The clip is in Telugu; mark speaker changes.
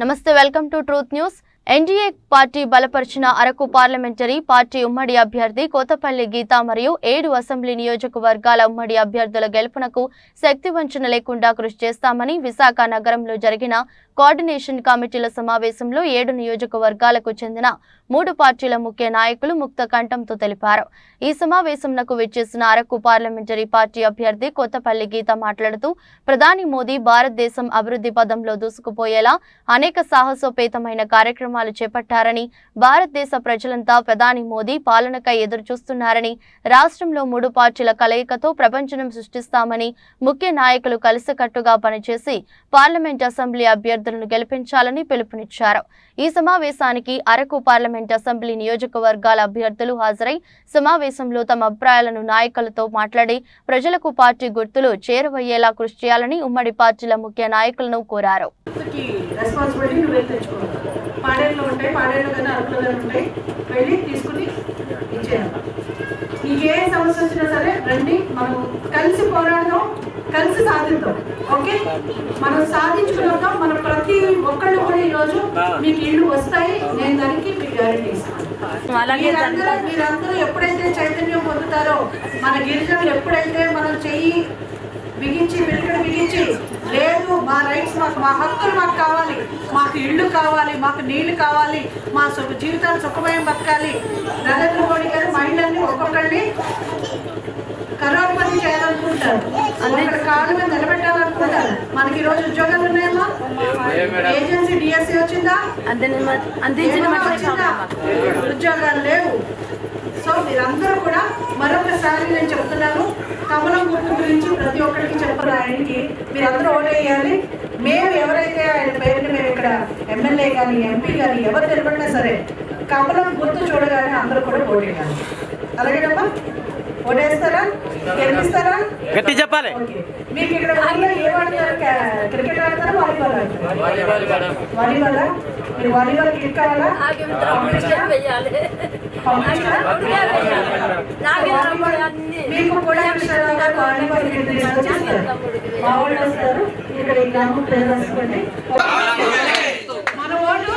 Speaker 1: నమస్తే welcome to truth news. NDA party బలపరిచిన అరకు పార్లమెంటరీ పార్టీ ఉమ్మడి అభ్యర్థి కోతపల్లి గీత మరియు ఏడు అసెంబ్లీ నియోజకవర్గాల ఉమ్మడి అభ్యర్థుల గెలుపునకు శక్తి వంచన లేకుండా కృషి చేస్తామని విశాఖ నగరంలో జరిగిన కోఆర్డినేషన్ కమిటీల సమావేశంలో ఏడు నియోజకవర్గాలకు చెందిన మూడు పార్టీల ముఖ్య నాయకులు ముక్త కంఠంతో తెలిపారు. ఈ సమావేశంకు విచ్చేసిన అరకు పార్లమెంటరీ పార్టీ అభ్యర్థి కొత్తపల్లి గీత మాట్లాడుతూ ప్రధాని మోదీ భారతదేశం అభివృద్ధి పదంలో దూసుకుపోయేలా అనేక సాహసోపేతమైన కార్యక్రమాలు చేపట్టారని భారతదేశ ప్రజలంతా ప్రధాని మోదీ పాలనకై ఎదురు చూస్తున్నారని రాష్ట్రంలో మూడు పార్టీల కలయికతో ప్రపంచం సృష్టిస్తామని ముఖ్య నాయకులు కలిసికట్టుగా పనిచేసి పార్లమెంట్ అసెంబ్లీ అభ్యర్థి అభ్యర్థులను గెలిపించాలని పిలుపునిచ్చారు. ఈ సమావేశానికి అరకు పార్లమెంట్ అసెంబ్లీ నియోజకవర్గాల అభ్యర్థులు హాజరై సమావేశంలో తమ అభిప్రాయాలను నాయకులతో మాట్లాడి ప్రజలకు పార్టీ గుర్తులు చేరువయ్యేలా కృషి చేయాలని ఉమ్మడి పార్టీల ముఖ్య నాయకులను కోరారు.
Speaker 2: పాడేళ్ళు ఉంటాయి పాడేళ్ళు కానీ అరకులు కానీ ఉంటాయి. వెళ్ళి తీసుకుని ఇచ్చేయాలి. నీకు ఏ సమస్య వచ్చినా సరే రండి మనం కలిసి పోరాడదాం కలిసి సాధిద్దాం ఓకే? మనం సాధించుకున్నాక మనం ప్రతి ఒక్కళ్ళు కూడా ఈరోజు మీకు ఇల్లు వస్తాయి నేను దానికి మీకు గ్యారెంటీ ఇస్తాను. మీరందరూ మీరందరూ ఎప్పుడైతే చైతన్యం పొందుతారో మన గిరిజనులు ఎప్పుడైతే మనం చెయ్యి బిగించి పిల్లకడ బిగించి మా రైట్స్ మాకు మా హక్కులు మాకు కావాలి. మాకు ఇళ్ళు కావాలి మాకు నీళ్ళు కావాలి మా సుఖ జీవితాలు సుఖమయం బతకాలి. నరేంద్ర మోడీ గారు మహిళల్ని ఒక్కొక్కరిని కరోడ్పతి చేయాలనుకుంటారు అక్కడ కాళ్ళ మీద నిలబెట్టాలనుకుంటారు మనకి ఈ రోజు ఉద్యోగాలు ఉన్నాయమ్మా? ఏజెన్సీ డిఎస్సి వచ్చిందా? ఉద్యోగాలు లేవు. సో మీరందరూ కూడా మరొకసారి నేను గుర్తు గురించి ప్రతి ఒక్కరికి చెప్పాలి ఆయనకి మీరందరూ ఓటేయాలి మేము ఎవరైతే ఆయన పేరుని మేము ఇక్కడ ఎమ్మెల్యే కానీ ఎంపీ కానీ ఎవరు నిలబడినా సరే కమలం గుర్తు చూడగానే అందరూ కూడా ఓటేయాలి అలాగేనమ్మా ఓటేస్తారా గెలిపిస్తారా?
Speaker 3: గట్టి చెప్పాలి.
Speaker 2: మీకు ఇక్కడ ఊళ్ళో ఏం ఆడతారు క్రికెట్ ఆడతారా వాలీబాల్ ఆడతారా? వాలీబాల్ మీరు వాలీబాల్ కిట్ కావాలా? మీకు వాలీబాల్ కిట్ తీసుకొచ్చిస్తారు మా వాళ్ళు వస్తారు. ఇక్కడ ఈ గ్రామం పేరు రాసుకోండి మన ఓటు